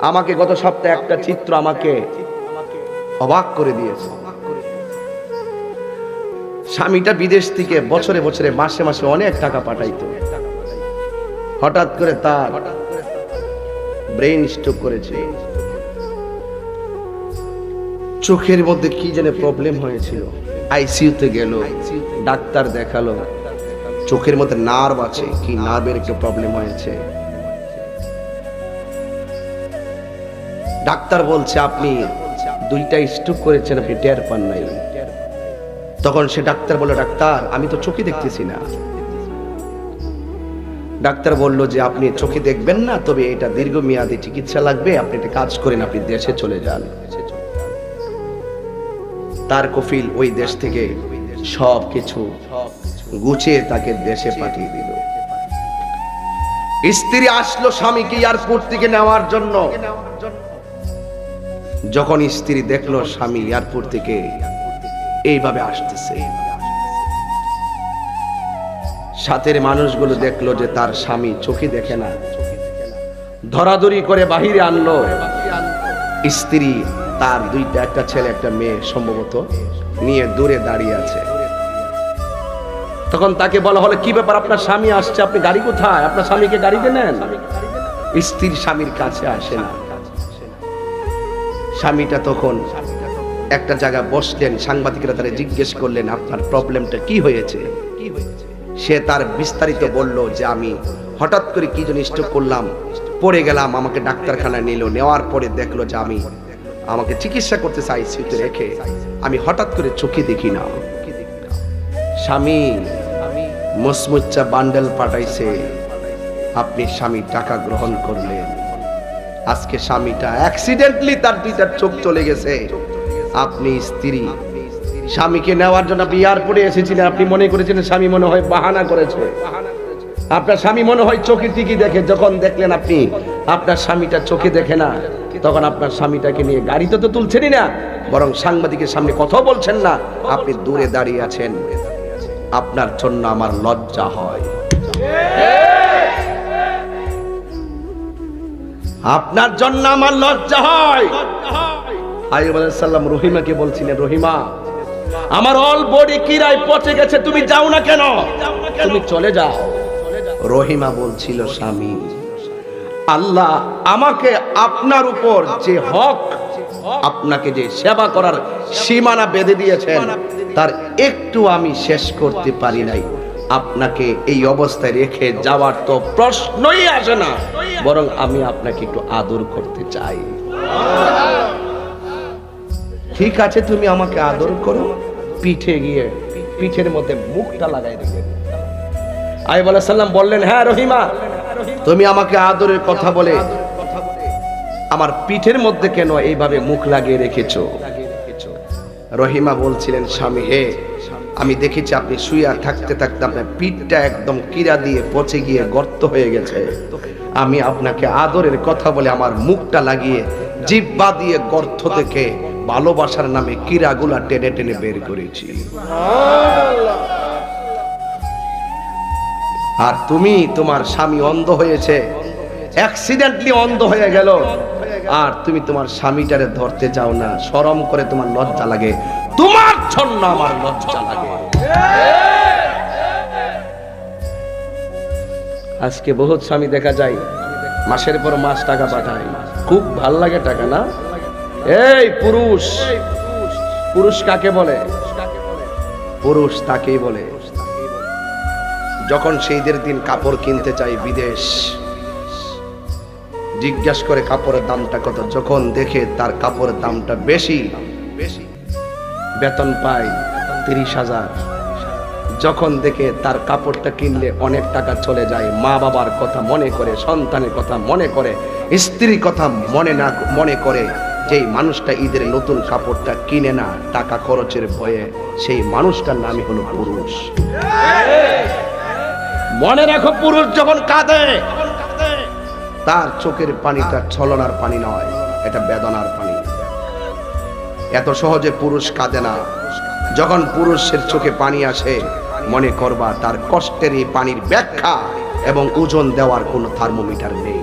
আমাকে গত সপ্তাহে একটা চিত্র আমাকে অবাক করে দিয়েছে। স্বামীটা বিদেশ থেকে বছরে বছরে, মাসে মাসে অনেক টাকা পাঠাইতো। হঠাৎ করে তার ব্রেন স্ট্রোক করেছে। চোখের মধ্যে কি যেন প্রবলেম হয়েছিল। আইসিইউতে গেল, ডাক্তার দেখাল। চোখের মধ্যে নার্ভ আছে, কি নার্ভের একটু প্রবলেম হয়েছে। ডাক্তার বলছে, আপনি দুইটা স্ট্রোক করেছেন, আপনি টের পান নাই। তখন সে ডাক্তার বলল, ডাক্তার, আমি তো চোখে দেখতেছি না। ডাক্তার বলল যে, আপনি চোখে দেখবেন না, তবে এটা দীর্ঘমেয়াদী চিকিৎসা লাগবে। আপনি একটা কাজ করেন, আপনি দেশে চলে যান। তার কফিল ওই দেশ থেকে সব কিছু গুছিয়ে তাকে দেশে পাঠিয়ে দিল। স্ত্রী আসলো স্বামীকে এয়ারপোর্ট থেকে নেওয়ার জন্য। যখন স্ত্রী দেখল স্বামী এয়ারপোর্ট থেকে, এইভাবে আসতেছে। সাথের মানুষগুলো দেখল যে তার স্বামী চোখে দেখে না। ধরাধরি করে বাহিরে আনলো। স্ত্রী, তার দুইটা, একটা ছেলে, একটা মেয়ে সম্ভবত, নিয়ে দূরে দাঁড়িয়ে আছে। তখন তাকে বলা হলো, কি ব্যাপার, আপনার স্বামী আসছে? আপনি গাড়ি কোথায়? আপনার স্বামীকে গাড়িতে নেন স্ত্রীর স্বামীর কাছে আসে না। স্বামীটা তখন একটা জায়গায় বসলেন, সাংবাদিকরা তারা জিজ্ঞেস করলেন, আপনার প্রবলেমটা কি হয়েছে? সে তার বিস্তারিত বলল যে, আমি হঠাৎ করে কি জন্য স্ট্রোক করলাম, পড়ে গেলাম, আমাকে ডাক্তারখানা নিল, নেওয়ার পরে দেখল যে আমি আমাকে চিকিৎসা করতে চাই আইসিইউতে রেখে আমি হঠাৎ করে চোখে দেখি না। স্বামী মসমুচ্চা বান্ডেল পাঠাইছে, আপনি স্বামী টাকা গ্রহণ করলেন। আজকে স্বামীটা অ্যাক্সিডেন্টলি তার দুইটা চোখ চলে গেছে। আপনি স্ত্রী। স্বামীকে নেওয়ার জন্য আপনি এয়ারপোর্টে এসেছিলেন, আপনি মনে করেছিলেন স্বামী মনে হয় বাহানা করেছে। আপনার স্বামী মনে হয় চোখে টিকি দেখে, যখন দেখলেন আপনি, আপনার স্বামীটা চোখে দেখে না, তখন আপনার স্বামীটাকে নিয়ে গাড়িতে তো তুলছেনই না, বরং সাংবাদিকের সামনে কথা বলছেন না। আপনি দূরে দাঁড়িয়ে আছেন। আপনার জন্য আমার লজ্জা হয়। আপনার জন্য আমার লজ্জা হয়। আইব সাল্লাম রহিমাকে বলছিলেন, রহিমা, আমার অল বডি কিরায় পচে গেছে, তুমি যাও না কেন? তুমি চলে যাও। রহিমা বলছিল, স্বামী, আল্লাহ আমাকে আপনার উপর যে হক, আপনাকে যে সেবা করার সীমানা বেঁধে দিয়েছেন, তার একটু আমি শেষ করতে পারি নাই। আপনাকে এই অবস্থায় রেখে যাওয়ার তো প্রশ্নই আসে না। বরং আমি আপনাকে একটু আদর করতে চাই। ঠিক আছে, তুমি আমাকে আদর করো। পিঠে গিয়ে পিঠের মধ্যে মুখটা লাগাই দিলেন। আই বলে সাল্লাম বললেন হ্যাঁ রহিমা, তুমি আমাকে আদরের কথা বলে আমার পিঠের মধ্যে কেন এইভাবে মুখ লাগিয়ে রেখেছো? রহিমা বলছিলেন, স্বামী হে আমি দেখেছি আপনি শুয়া থাকতে থাকতে আপনার পিঠটা একদম কিরা দিয়ে পচে গিয়ে গর্ত হয়ে গেছে। আমি আপনাকে আদরের কথা বলে আমার মুখটা লাগিয়ে জিব্বা দিয়ে গর্ত থেকে ভালোবাসার নামে কিরাগুলা টেনে টেনে বের করেছি। আর তুমি, তোমার স্বামী অন্ধ হয়েছে। অ্যাক্সিডেন্টলি অন্ধ হয়ে গেল। আর তুমি তোমার স্বামীটারে ধরতে চাও না। শরম করে তোমার লজ্জা লাগে। তোমার জন্য আমার লজ্জা লাগে। আজকে বহুত স্বামী দেখা যায়, মাসের পর মাস টাকা পাঠায়। খুব ভালো লাগে টাকা, না? এই পুরুষ পুরুষ কাকে বলে? পুরুষ তাকেই বলে। যখন সেইদের দিন কাপড় কিনতে চাই বিদেশ, জিজ্ঞাসা করে কাপড়ের দামটা কত? যখন দেখে তার কাপড়ের দামটা বেশি বেশি বেতন পায় তিরিশ হাজার। যখন দেখে তার কাপড়টা কিনলে অনেক টাকা চলে যায়, মা বাবার কথা মনে করে, সন্তানের কথা মনে করে, স্ত্রীর কথা মনে না, মনে করে, যেই মানুষটা ঈদের নতুন কাপড়টা কিনে না, টাকা খরচের ভয়ে সেই মানুষটার নামই হলো পুরুষ। মনে রাখো পুরুষ যখন কাঁদে, তার চোখের পানিটা ছলনার পানি নয়, এটা বেদনার পানি। এত সহজে পুরুষ কাঁদে না। যখন পুরুষের চোখে পানি আসে, মনে করবা তার কষ্টের এই পানির ব্যাখ্যা এবং ওজন দেওয়ার কোনো থার্মোমিটার নেই।